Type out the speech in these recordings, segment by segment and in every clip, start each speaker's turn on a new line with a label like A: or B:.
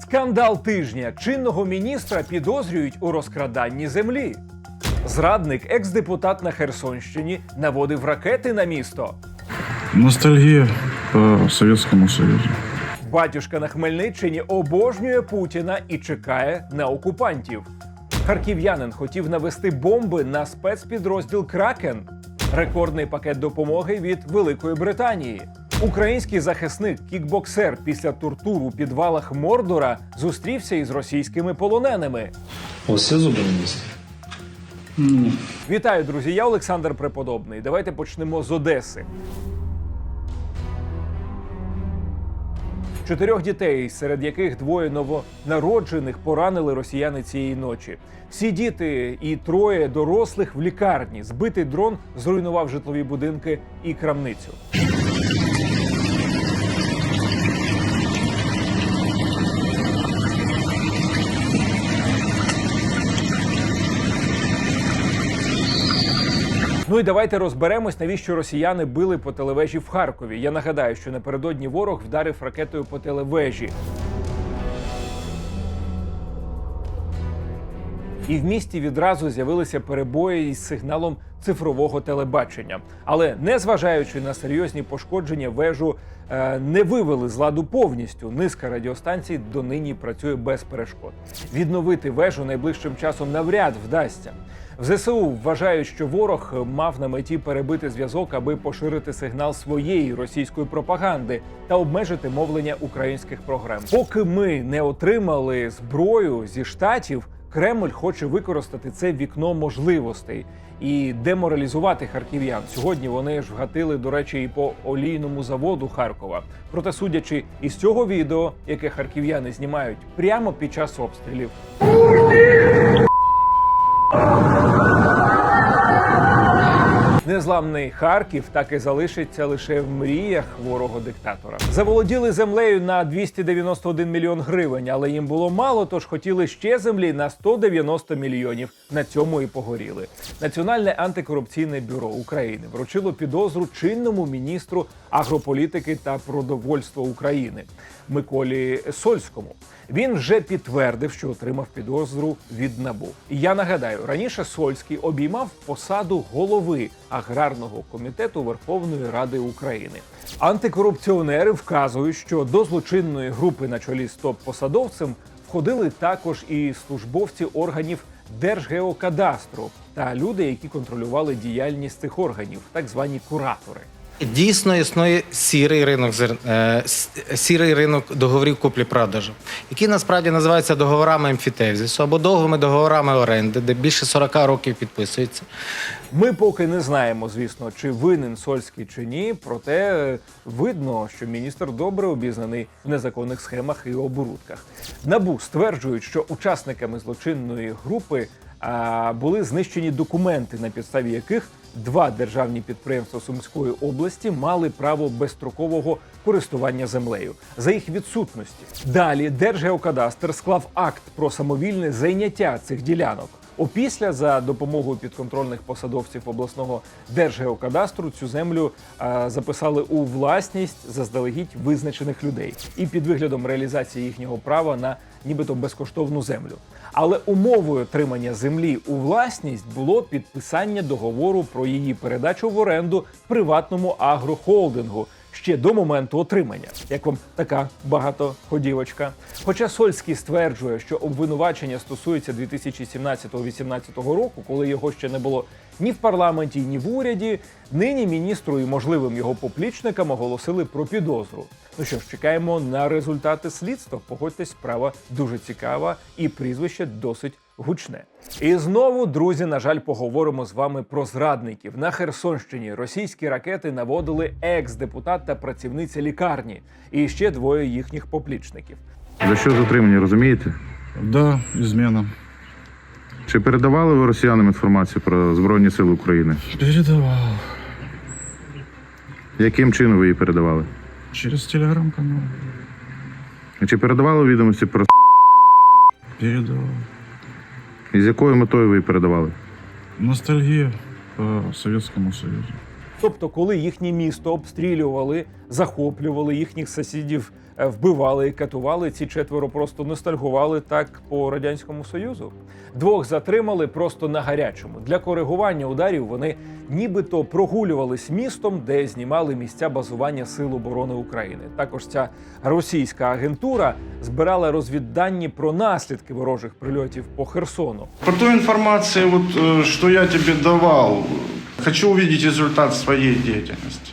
A: Скандал тижня чинного міністра підозрюють у розкраданні землі. Зрадник, екс-депутат на Херсонщині, наводив ракети на місто.
B: Ностальгия по Советскому Союзу.
A: Батюшка на Хмельниччині обожнює Путіна і чекає на окупантів. Харків'янин хотів навести бомби на спецпідрозділ Кракен. Рекордний пакет допомоги від Великої Британії. Український захисник кікбоксер після тортур у підвалах Мордора зустрівся із російськими полоненими.
C: Все зубы?
A: Вітаю, друзі! Я Олександр Преподобний. Давайте почнемо з Одеси. Чотирьох дітей, серед яких двоє новонароджених поранили росіяни цієї ночі. Всі діти і троє дорослих в лікарні. Збитий дрон зруйнував житлові будинки і крамницю. Ну і давайте розберемось, навіщо росіяни били по телевежі в Харкові. Я нагадаю, що напередодні ворог вдарив ракетою по телевежі. І в місті відразу з'явилися перебої із сигналом цифрового телебачення. Але незважаючи на серйозні пошкодження, вежу е, не вивели з ладу повністю. Низка радіостанцій донині працює без перешкод. Відновити вежу найближчим часом навряд вдасться. В ЗСУ вважають, що ворог мав на меті перебити зв'язок, аби поширити сигнал своєї російської пропаганди та обмежити мовлення українських програм. Поки ми не отримали зброю зі штатів, Кремль хоче використати це вікно можливостей і деморалізувати харків'ян. Сьогодні вони ж вгатили, до речі, і по олійному заводу Харкова. Проте, судячи із цього відео, яке харків'яни знімають прямо під час обстрілів, Незламний Харків так і залишиться лише в мріях хворого диктатора. Заволоділи землею на 291 мільйон гривень, але їм було мало, тож хотіли ще землі на 190 мільйонів. На цьому і погоріли. Національне антикорупційне бюро України вручило підозру чинному міністру агрополітики та продовольства України Миколі Сольському. Він вже підтвердив, що отримав підозру від НАБУ. І я нагадаю, раніше Сольський обіймав посаду голови аграрного комітету Верховної Ради України. Антикорупціонери вказують, що до злочинної групи на чолі з топ-посадовцем входили також і службовці органів Держгеокадастру та люди, які контролювали діяльність цих органів, так звані куратори.
D: Дійсно існує сірий ринок е, сірий ринок договорів куплі-продажу, який насправді називається договорами емфітевзису або довгими договорами оренди, де більше 40 років підписується.
A: Ми поки не знаємо, звісно, чи винен Сольський чи ні. Проте е, видно, що міністр добре обізнаний в незаконних схемах і оборудках. Набу стверджують, що учасниками злочинної групи а, були знищені документи, на підставі яких два державні підприємства Сумської області мали право безстрокового користування землею за їх відсутності. Далі Держгеокадастр склав акт про самовільне зайняття цих ділянок. Опісля за допомогою підконтрольних посадовців обласного держгеокадастру цю землю а, записали у власність заздалегідь визначених людей і під виглядом реалізації їхнього права на нібито безкоштовну землю. Але умовою отримання землі у власність було підписання договору про її передачу в оренду приватному агрохолдингу ще до моменту отримання. Як вам така багатоходівочка? Хоча Сольський стверджує, що обвинувачення стосується 2017-2018 року, коли його ще не було ні в парламенті, ні в уряді, нині міністру і можливим його поплічникам оголосили про підозру. Ну що ж, чекаємо на результати слідства. Погодьтесь, справа дуже цікава і прізвище досить гучне. І знову, друзі, на жаль, поговоримо з вами про зрадників. На Херсонщині російські ракети наводили екс-депутат та працівниця лікарні, і ще двоє їхніх поплічників.
E: За що затримані, розумієте?
B: Да, измена.
E: Чи передавали ви росіянам інформацію про Збройні Сили України?
B: Передавал.
E: Яким чином ви її передавали?
B: Через телеграм-канал.
E: Чи передавали відомості про
B: Передавал.
E: І з якою метою ви її передавали?
B: Ностальгія по Совєтському Союзу.
A: Тобто, коли їхнє місто обстрілювали, захоплювали їхніх сусідів е, вбивали і катували. Ці четверо просто ностальгували так по радянському союзу. Двох затримали просто на гарячому. Для коригування ударів вони нібито прогулювались містом, де знімали місця базування Сил оборони України. Також ця російська агентура збирала розвіддані про наслідки ворожих прильотів по Херсону.
F: По той информации, вот, э, что я тебе давал, хочу увидеть результат своей деятельности.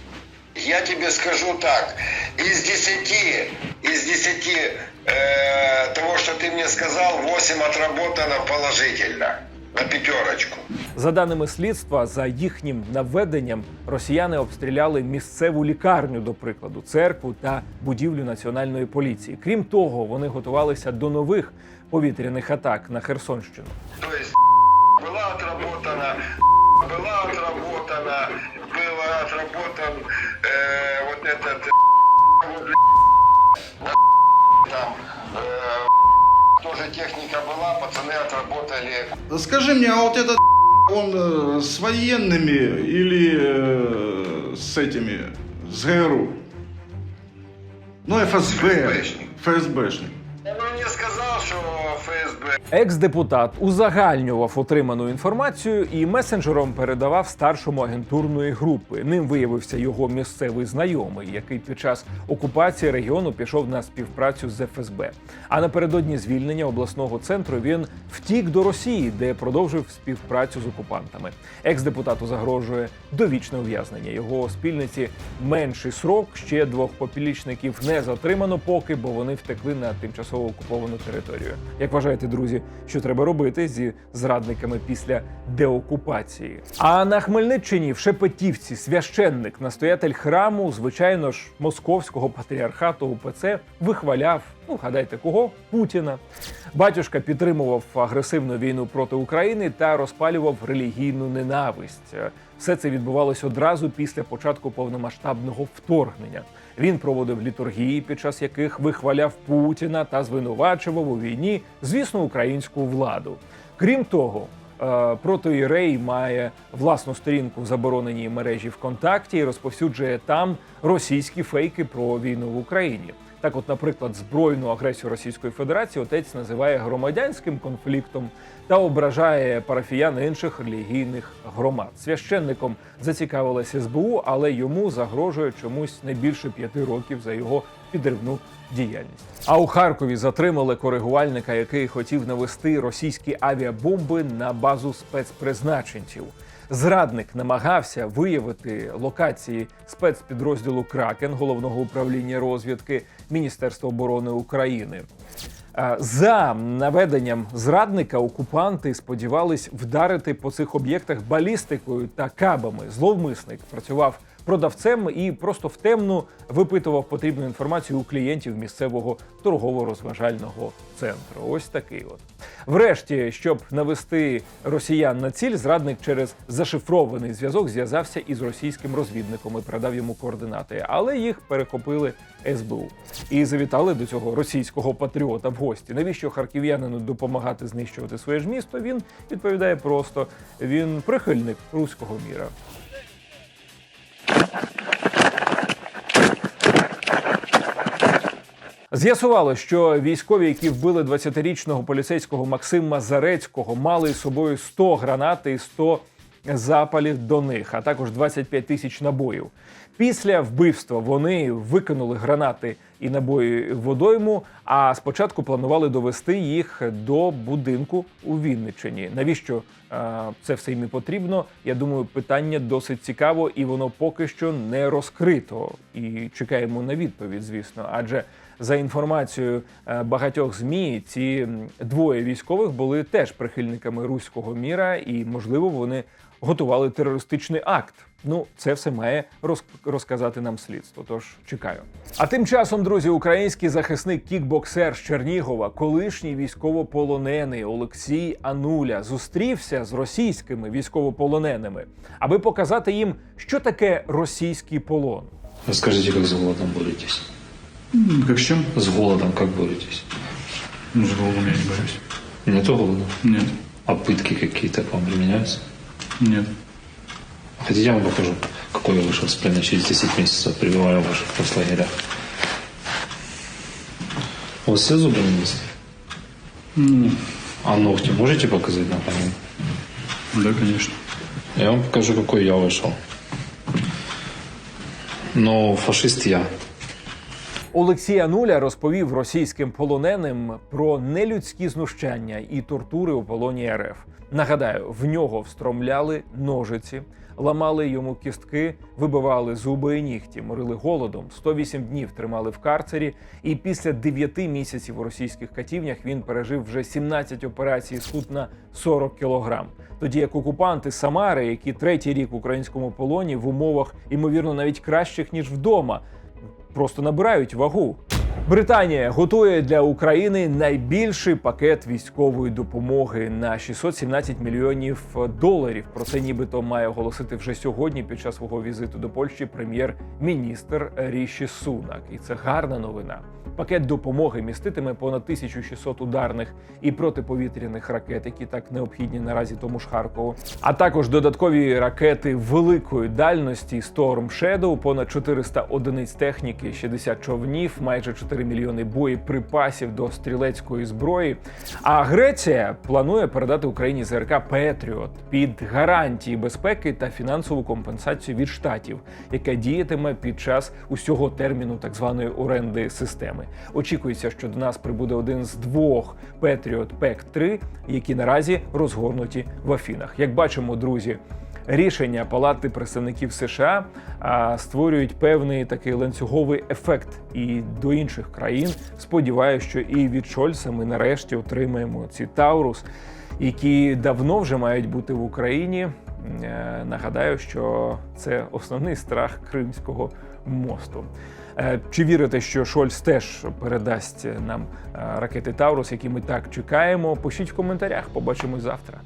G: Я тебе скажу так, из десяти, из десяти э, того, что ты мне сказал, 8 отработано положительно, на пятерочку.
A: За даними слідства, за їхнім наведенням росіяни обстріляли місцеву лікарню, до прикладу, церкву та будівлю національної поліції. Крім того, вони готувалися до нових повітряних атак на Херсонщину.
G: То есть была отработана, была отработана, было отработан э, вот этот э, там э, тоже техника была, пацаны отработали
F: Скажи мне, а вот этот он э, с военными или э, с этими, с ГРУ? Ну, ФСБ.
G: ФСБшник.
F: ФСБшник.
G: Он мне сказал, что ФСБ
A: Екс-депутат узагальнював отриману інформацію і месенджером передавав старшому агентурної групи. Ним виявився його місцевий знайомий, який під час окупації регіону пішов на співпрацю з ФСБ. А напередодні звільнення обласного центру він втік до Росії, де продовжив співпрацю з окупантами. Екс-депутату загрожує довічне ув'язнення. Його спільниці менший срок. Ще двох попілічників не затримано поки, бо вони втекли на тимчасово окуповану територію. Як вважаєте, друзі, що треба робити зі зрадниками після деокупації? А на Хмельниччині в Шепетівці священник, настоятель храму, звичайно ж, московського патріархату УПЦ вихваляв. Ну, гадайте, кого? Путіна. Батюшка підтримував агресивну війну проти України та розпалював релігійну ненависть. Все це відбувалось одразу після початку повномасштабного вторгнення. Він проводив літургії, під час яких вихваляв Путіна та звинувачував у війні, звісно, українську владу. Крім того, протоірей протоїрей має власну сторінку в забороненій мережі ВКонтакті і розповсюджує там російські фейки про війну в Україні. Так, от, наприклад, збройну агресію Російської Федерації отець називає громадянським конфліктом та ображає парафіян інших релігійних громад. Священником зацікавилася СБУ, але йому загрожує чомусь не більше п'яти років за його підривну діяльність. А у Харкові затримали коригувальника, який хотів навести російські авіабомби на базу спецпризначенців. Зрадник намагався виявити локації спецпідрозділу Кракен головного управління розвідки Міністерства оборони України. Е, За наведенням зрадника окупанти сподівались вдарити по цих об'єктах балістикою та кабами. Зловмисник працював продавцем і просто в темну випитував потрібну інформацію у клієнтів місцевого торгово-розважального центру. Ось такий от. Врешті, щоб навести росіян на ціль, зрадник через зашифрований зв'язок зв'язався із російським розвідником і передав йому координати, але їх перехопили СБУ і завітали до цього російського патріота в гості. Навіщо харків'янину допомагати знищувати своє ж місто? Він відповідає просто: він прихильник руського міра. З'ясувало, що військові, які вбили 20-річного поліцейського Максима Зарецького, мали з собою 100 гранат і 100 запалів до них, а також 25 тисяч набоїв. Після вбивства вони викинули гранати і набої водойму. А спочатку планували довести їх до будинку у Вінниччині. Навіщо е, це все їм потрібно? Я думаю, питання досить цікаво, і воно поки що не розкрито. І чекаємо на відповідь, звісно. Адже за інформацією е, багатьох змі, ці двоє військових були теж прихильниками руського міра, і можливо вони готували терористичний акт. Ну, це все має роз- розказати нам слідство. Тож чекаю. А тим часом, друзі, український захисник кікбоксер з Чернігова, колишній військовополонений Олексій Ануля, зустрівся з російськими військовополоненими, аби показати їм, що таке російський полон.
C: Расскажите, как с голодом боретесь?
B: Как с
C: голодом как боретесь?
B: Ну, с голодом я не борюсь.
C: Нету голода?
B: Нет,
C: А пытки какие-то к вам применяются?
B: нет.
C: Хотите, я вам покажу, какой я вышел с пленной через 10 месяцев, пребывая в ваших концлагерях? вас все зубы на месте? А ногти можете показать на память?
B: Да, конечно.
C: Я вам покажу, какой я вышел. Но фашист я.
A: Олексій Ануля розповів російським полоненим про нелюдські знущання і тортури у полоні РФ. Нагадаю, в нього встромляли ножиці, ламали йому кістки, вибивали зуби і нігті, морили голодом, 108 днів тримали в карцері. І після 9 місяців у російських катівнях він пережив вже 17 операцій схуд на 40 кілограм. Тоді як окупанти Самари, які третій рік в українському полоні в умовах, ймовірно, навіть кращих ніж вдома, просто набирають вагу. Британія готує для України найбільший пакет військової допомоги на 617 мільйонів доларів. Про це нібито має оголосити вже сьогодні під час свого візиту до Польщі прем'єр-міністр Ріші Сунак. І це гарна новина. Пакет допомоги міститиме понад 1600 ударних і протиповітряних ракет, які так необхідні наразі тому ж Харкову, а також додаткові ракети великої дальності Storm Shadow, понад 400 одиниць техніки, 60 човнів, майже 4 мільйони боєприпасів до стрілецької зброї. А Греція планує передати Україні ЗРК Петріот під гарантії безпеки та фінансову компенсацію від штатів, яка діятиме під час усього терміну так званої оренди системи. Очікується, що до нас прибуде один з двох Patriot Pack 3 які наразі розгорнуті в Афінах. Як бачимо, друзі. Рішення Палати представників США створюють певний такий ланцюговий ефект і до інших країн. Сподіваюся, що і від Шольца ми нарешті отримаємо ці Таурус, які давно вже мають бути в Україні. Е, Нагадаю, що це основний страх Кримського мосту. Е, Чи вірите, що Шольц теж передасть нам е, ракети Таурус, які ми так чекаємо? Пишіть в коментарях. Побачимось завтра.